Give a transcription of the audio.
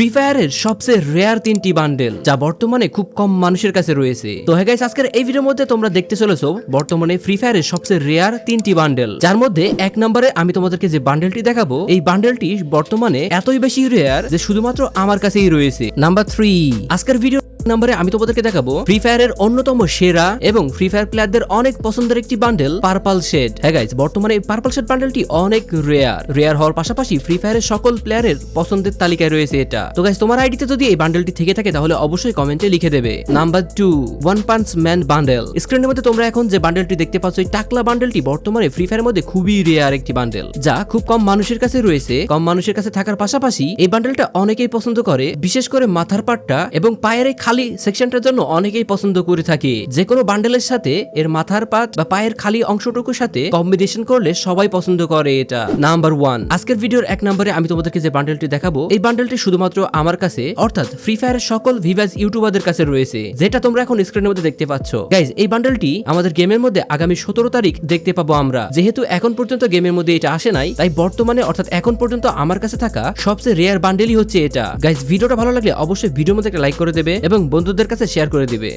Free ফায়ারের সবচেয়ে rare তিনটি বান্ডেল যা বর্তমানে খুব কম মানুষের কাছে রয়েছে। তো হ্যাঁ গাইস আজকের এই ভিডিওর মধ্যে তোমরা দেখতে চলেছো, বর্তমানে ফ্রি ফায়ারের সবচেয়ে রেয়ার তিনটি বান্ডেল যার মধ্যে এক নম্বরে আমি তোমাদেরকে যে বান্ডেলটি দেখাবো, এই বান্ডেলটি বর্তমানে এতই বেশি রেয়ার যে শুধুমাত্র আমার কাছেই রয়েছে। নাম্বার থ্রি আজকের ভিডিও নম্বরে আমি তোমাদেরকে দেখাবো ফ্রি ফায়ারের অন্যতম সেরা এবং ফ্রি ফায়ার প্লেয়ারদের অনেক পছন্দের একটি বান্ডেল পার্পল শেড হ্যাঁ গাইজ বর্তমানে এই পার্পল শেড বান্ডেলটি অনেক রেয়ার রেয়ার হওয়ার পাশাপাশি ফ্রি ফায়ারের সকল প্লেয়ারের পছন্দের তালিকায় রয়েছে এটা। তো গাইজ তোমার আইডিতে যদি এই বান্ডেলটি থেকে থাকে, তাহলে অবশ্যই কমেন্টে লিখে দেবে। Number two one punch man bundle স্ক্রিনের মধ্যে তোমরা এখন যে বান্ডেলটি দেখতে পাচ্ছ, এই টাকলা বান্ডেলটি বর্তমানে ফ্রি ফায়ারের মধ্যে খুবই রেয়ার একটি বান্ডেল যা খুব কম মানুষের কাছে রয়েছে। কম মানুষের কাছে থাকার পাশাপাশি এই বান্ডেলটা অনেকেই পছন্দ করে। বিশেষ করে মাথার পাটটা এবং পায়ের এই খালি সেকশনটার জন্য অনেকেই পছন্দ করে থাকে। যে কোনো বান্ডেলের সাথে এর মাথার পাট বা পায়ের খালি অংশটুকুর সাথে কম্বিনেশন করলে সবাই পছন্দ করে এটা। নাম্বার ওয়ান আজকের ভিডিওর এক নম্বরে আমি তোমাদেরকে যে বান্ডেলটি দেখাবো, এই বান্ডেলটি শুধুমাত্র আমার কাছে, অর্থাৎ ফ্রি ফায়ারের সকল ভিভাজ ইউটিউবারদের কাছে রয়েছে, যেটা তোমরা এখন স্ক্রিনের মধ্যে দেখতে পাচ্ছ। গাইজ এই বান্ডেলটি আমাদের গেমের মধ্যে আগামী সতেরো তারিখ দেখতে পাবো আমরা। যেহেতু এখন পর্যন্ত গেমের মধ্যে এটা আসে নাই, তাই বর্তমানে, অর্থাৎ এখন পর্যন্ত আমার কাছে থাকা সবচেয়ে রেয়ার বান্ডেলই হচ্ছে এটা। গাইজ ভিডিওটা ভালো লাগলে অবশ্যই ভিডিওর মধ্যে একটা লাইক করে দেবে এবং বন্ধুদের কাছে শেয়ার করে দিবে।